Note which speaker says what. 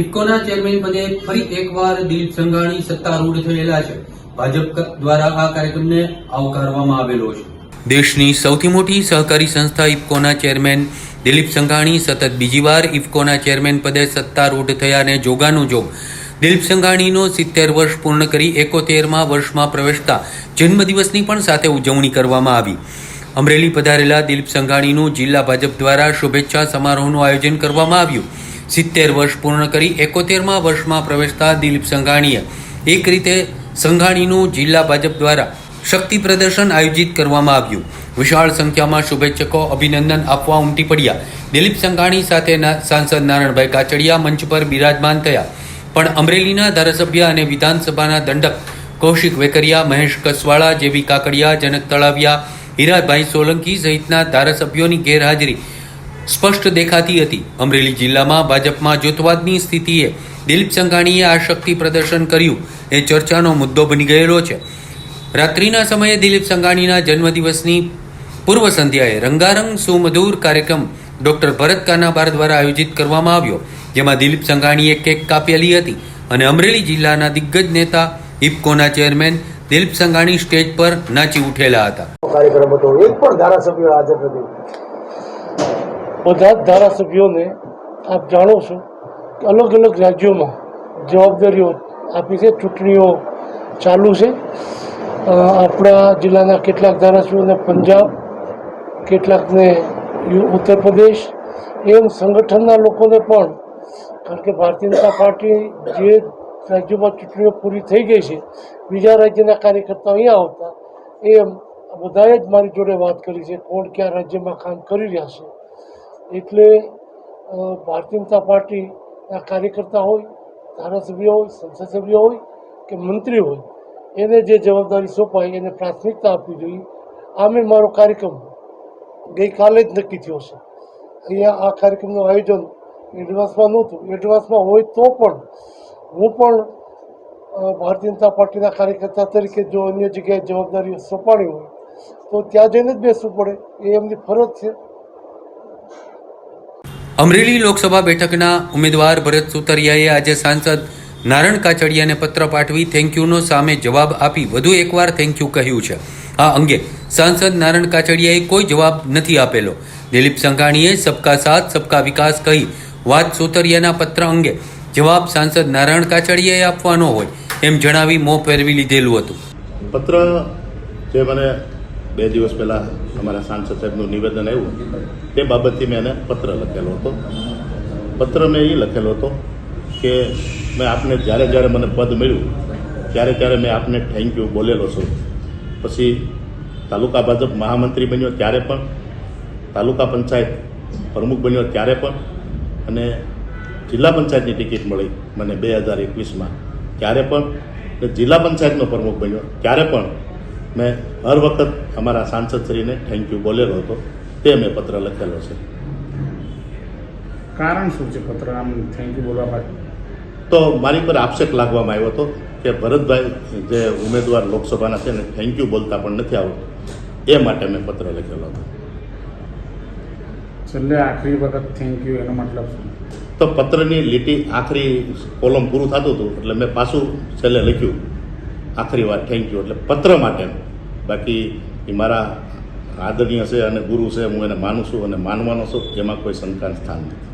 Speaker 1: ઇફકોના chairman પદે ફરી એકવાર દિલીપ સંઘાણી સત્તારૂઢ થયેલા છે. ભાજપ દ્વારા આ કાર્યક્રમને આવકારવામાં આવેલો છે. દેશની સૌથી મોટી સહકારી સંસ્થા ઇફકોના ચેરમેન દિલીપ સંઘાણી સતત બીજી વાર ઇફકોના ચેરમેન પદે સત્તારૂઢ થયાને જોગાનું જોગ. દિલીપ સંઘાણીનો સિત્તેર વર્ષ પૂર્ણ કરી એકોતેરમાં વર્ષમાં પ્રવેશતા જન્મદિવસની પણ સાથે ઉજવણી કરવામાં આવી. અમરેલી પધારેલા દિલીપ સંઘાણીનું જિલ્લા ભાજપ દ્વારા શુભેચ્છા સમારોહનું આયોજન કરવામાં આવ્યું. સિત્તેર વર્ષ પૂર્ણ કરી એકોતેરમાં વર્ષમાં પ્રવેશતા દિલીપ સંઘાણીએ એક રીતે સંઘાણીનું જિલ્લા ભાજપ દ્વારા શક્તિ પ્રદર્શન આયોજિત કરવામાં આવ્યું. વિશાળ સંખ્યામાં શુભેચ્છકો, અભિનંદન આપવા ઉમટી પડ્યા. દિલીપ સંઘાણી સાથે સાંસદ નારણભાઈ કાચડિયા મંચ પર બિરાજમાન થયા. પણ અમરેલીના ધારાસભ્ય અને વિધાનસભાના દંડક કૌશિક વેકરિયા, મહેશ કસવાળા, જેવી કાકડિયા, જનક તળાવિયા, હીરાભાઈ સોલંકી સહિતના ધારાસભ્યોની ગેરહાજરી સ્પષ્ટ દેખાતી હતી. અમરેલી જિલ્લામાં ભાજપમાં જૂથવાદની સ્થિતિએ દિલીપ સંઘાણીએ આ શક્તિ પ્રદર્શન કર્યું. એ ચર્ચાનો મુદ્દો બની ગયેલો છે. રાત્રિના સમયે દિલીપ સંઘાણીના જન્મદિવસની પૂર્વ સંધ્યાએ રંગારંગ સુમધુર કાર્યક્રમ ડૉક્ટર ભરત કાનાબાર દ્વારા આયોજિત કરવામાં આવ્યો, જેમાં દિલીપ સંઘાણીએ કેક કાપેલી હતી અને અમરેલી જિલ્લાના દિગ્ગજ નેતા ઇફકોના ચેરમેન દિલીપ સંઘાણી સ્ટેજ પર નાચી ઉઠેલા હતા.
Speaker 2: કાર્યક્રમ હતો. એક પણ ધારાસભ્ય હાજર નથી.
Speaker 3: બધા જ ધારાસભ્યોને આપ જાણો છો કે અલગ અલગ રાજ્યોમાં જવાબદારીઓ આપી છે, ચૂંટણીઓ ચાલુ છે. આપણા જિલ્લાના કેટલાક ધારાસભ્યોને પંજાબ, કેટલાકને ઉત્તર પ્રદેશ એમ સંગઠનના લોકોને પણ, કારણ કે ભારતીય જનતા પાર્ટી જે રાજ્યોમાં ચૂંટણીઓ પૂરી થઈ ગઈ છે, બીજા રાજ્યના કાર્યકર્તાઓ અહીંયા આવતા, એમ બધાએ જ મારી જોડે વાત કરી છે, કોણ કયા રાજ્યમાં કામ કરી રહ્યા છે. એટલે ભારતીય જનતા પાર્ટીના કાર્યકર્તા હોય, ધારાસભ્ય હોય સંસદ સભ્ય હોય કે મંત્રી હોય, એને જે જવાબદારી સોંપાય, એને પ્રાથમિકતા આપવી જોઈએ. આમે મારો કાર્યક્રમ ગઈકાલે જ નક્કી થયો છે. અહીંયા આ કાર્યક્રમનું આયોજન એડવાન્સમાં નહોતું. એડવાન્સમાં હોય તો પણ હું પણ ભારતીય જનતા પાર્ટીના કાર્યકર્તા તરીકે જો અન્ય જગ્યાએ જવાબદારીઓ સોંપાણી હોય, તો ત્યાં જઈને જ બેસવું પડે. એ એમની ફરજ છે.
Speaker 1: અમરેલી લોકસભા બેઠકના ઉમેદવાર ભરત સુતરિયાએ આજે સાંસદ નારણ કાચડિયાને પત્ર પાઠવી થેન્ક યુનો સામે જવાબ આપી વધુ એકવાર થેન્ક યુ કહ્યું છે. આ અંગે સાંસદ નારણ કાચડિયાએ કોઈ જવાબ નથી આપેલો. દિલીપ સંઘાણીએ સબકા સાથ, સબકા વિકાસ કહી વાત સુતરિયાના પત્ર અંગે જવાબ સાંસદ નારાયણ કાચડિયાએ આપવાનો હોય એમ જણાવી મોં ફેરવી લીધેલું હતું.
Speaker 4: પત્ર જે મને બે દિવસ પહેલાં અમારા સાંસદ સાહેબનું નિવેદન આવ્યું. તે બાબતથી મેં એને પત્ર લખેલો હતો. પત્ર મેં એ લખેલો હતો કે મેં આપને જ્યારે જ્યારે મને પદ મળ્યું, ત્યારે ત્યારે મેં આપને થેન્ક યુ બોલેલો છું. પછી તાલુકા ભાજપ મહામંત્રી બન્યો ત્યારે પણ, તાલુકા પંચાયત પ્રમુખ બન્યો ત્યારે પણ, અને જિલ્લા પંચાયતની ટિકિટ મળી મને બે હજાર એકવીસમાં. ત્યારે પણ જિલ્લા પંચાયતનો પ્રમુખ બન્યો ત્યારે પણ મેં હર વખત અમારા સાંસદશ્રીને થેન્ક યુ બોલેલો હતો. તે મેં પત્ર લખેલો છે.
Speaker 5: કારણ શું છે પત્ર? આમ થેન્ક યુ બોલવા માટે?
Speaker 4: તો મારી પર આક્ષેપ લાગવામાં આવ્યો હતો કે ભરતભાઈ જે ઉમેદવાર લોકસભાના છે ને થેન્ક યુ બોલતા પણ નથી આવતું. એ માટે મેં પત્ર લખેલો હતો.
Speaker 5: છેલ્લે આખરી વખત થેન્ક યુ એનો મતલબ શું?
Speaker 4: તો પત્રની લીટી આખરી કોલમ પૂરું થતું હતું એટલે મેં પાછું છેલ્લે લખ્યું. આખરી વાર થેન્ક યુ એટલે પત્ર માટે. બાકી એ મારા આદરણીય છે અને ગુરુ છે, હું એને માનું છું અને માનવાનો છું, એમાં કોઈ શંકાનું સ્થાન નથી.